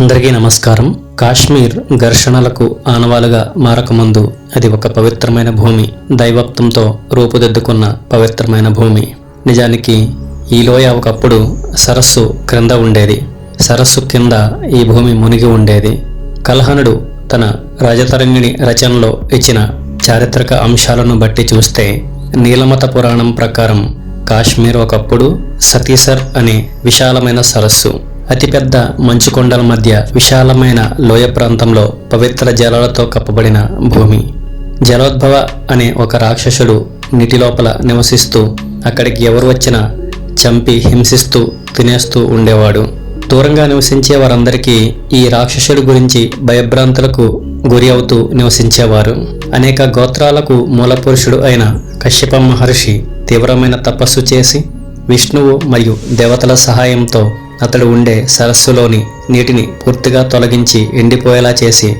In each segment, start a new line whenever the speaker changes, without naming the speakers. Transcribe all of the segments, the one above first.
అందరికీ నమస్కారం. కాశ్మీర్ ఘర్షణలకు ఆనవాలుగా మారకముందు అది ఒక పవిత్రమైన భూమి దైవత్వంతో రూపుదిద్దుకున్న పవిత్రమైన భూమి. నిజానికి ఈ లోయ ఒకప్పుడు సరస్సు క్రింద ఉండేది. సరస్సు కింద ఈ భూమి మునిగి ఉండేది. కల్హనుడు తన రాజతరంగిణి రచనలో ఇచ్చిన చారిత్రక అంశాలను బట్టి చూస్తే నీలమత పురాణం ప్రకారం కాశ్మీర్ ఒకప్పుడు సతీసర్ అనే విశాలమైన సరస్సు. అతిపెద్ద మంచు కొండల మధ్య విశాలమైన లోయ ప్రాంతంలో పవిత్ర జలాలతో కప్పబడిన భూమి. జలోద్భవ అనే ఒక రాక్షసుడు నీటి లోపల నివసిస్తూ అక్కడికి ఎవరు వచ్చినా చంపి హింసిస్తూ తినేస్తూ ఉండేవాడు. దూరంగా నివసించే వారందరికీ ఈ రాక్షసుడి గురించి భయభ్రాంతులకు గురి అవుతూ నివసించేవారు. అనేక గోత్రాలకు మూలపురుషుడు అయిన కశ్యప మహర్షి తీవ్రమైన తపస్సు చేసి విష్ణువు మరియు దేవతల సహాయంతో అతడు ఉండే సరస్సులోని నీటిని పూర్తిగా తొలగించి ఎండిపోయేలా చేసి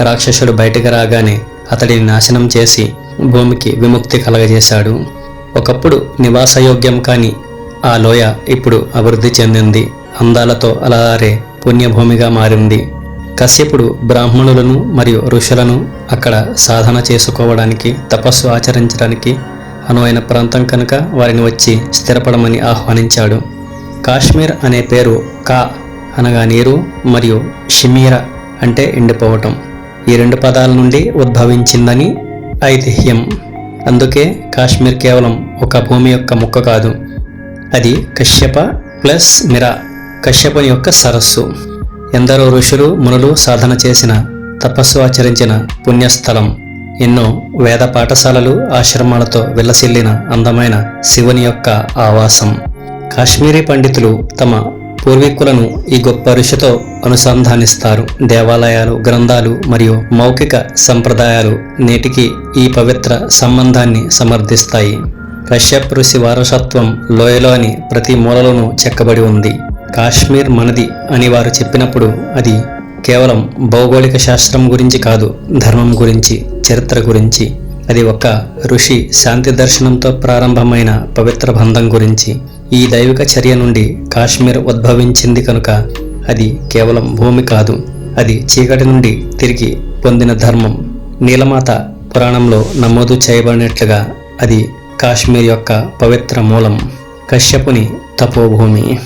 రాక్షసుడు బయటకు రాగానే అతడిని నాశనం చేసి భూమికి విముక్తి కలగజేశాడు. ఒకప్పుడు నివాసయోగ్యం కాని ఆ లోయ ఇప్పుడు అభివృద్ధి చెందింది. అందాలతో అలారే పుణ్యభూమిగా మారింది. కశ్యపుడు బ్రాహ్మణులను మరియు ఋషులను అక్కడ సాధన చేసుకోవడానికి తపస్సు ఆచరించడానికి అనువైన ప్రాంతం కనుక వారిని వచ్చి స్థిరపడమని ఆహ్వానించాడు. కాశ్మీర్ అనే పేరు కా అనగా నీరు మరియు షిమీర అంటే ఎండిపోవటం. ఈ రెండు పదాల నుండి ఉద్భవించిందని ఐతిహ్యం. అందుకే కాశ్మీర్ కేవలం ఒక భూమి యొక్క ముక్క కాదు. అది కశ్యప ప్లస్ మిరా కశ్యపుని యొక్క సరస్సు. ఎందరో ఋషులు మునులు సాధన చేసిన తపస్సు ఆచరించిన పుణ్యస్థలం. ఎన్నో వేద పాఠశాలలు ఆశ్రమాలతో విలసిల్లిన అందమైన శివుని యొక్క ఆవాసం. కాశ్మీరీ పండితులు తమ పూర్వీకులను ఈ గొప్ప ఋషితో అనుసంధానిస్తారు. దేవాలయాలు గ్రంథాలు మరియు మౌఖిక సంప్రదాయాలు నేటికి ఈ పవిత్ర సంబంధాన్ని సమర్థిస్తాయి. కశ్యప్ ఋషి వారసత్వం లోయలోని ప్రతి మూలలోనూ చెక్కబడి ఉంది. కాశ్మీర్ మనది అని వారు చెప్పినప్పుడు అది కేవలం భౌగోళిక శాస్త్రం గురించి కాదు ధర్మం గురించి చరిత్ర గురించి. అది ఒక ఋషి శాంతి దర్శనంతో ప్రారంభమైన పవిత్ర బంధం గురించి. ఈ దైవిక చర్య నుండి కాశ్మీర్ ఉద్భవించింది కనుక అది కేవలం భూమి కాదు. అది చీకటి నుండి తిరిగి పొందిన ధర్మం. నీలమాత పురాణంలో నమోదు చేయబడినట్లుగా అది కాశ్మీర్ యొక్క పవిత్ర మూలం. కశ్యపుని తపోభూమి.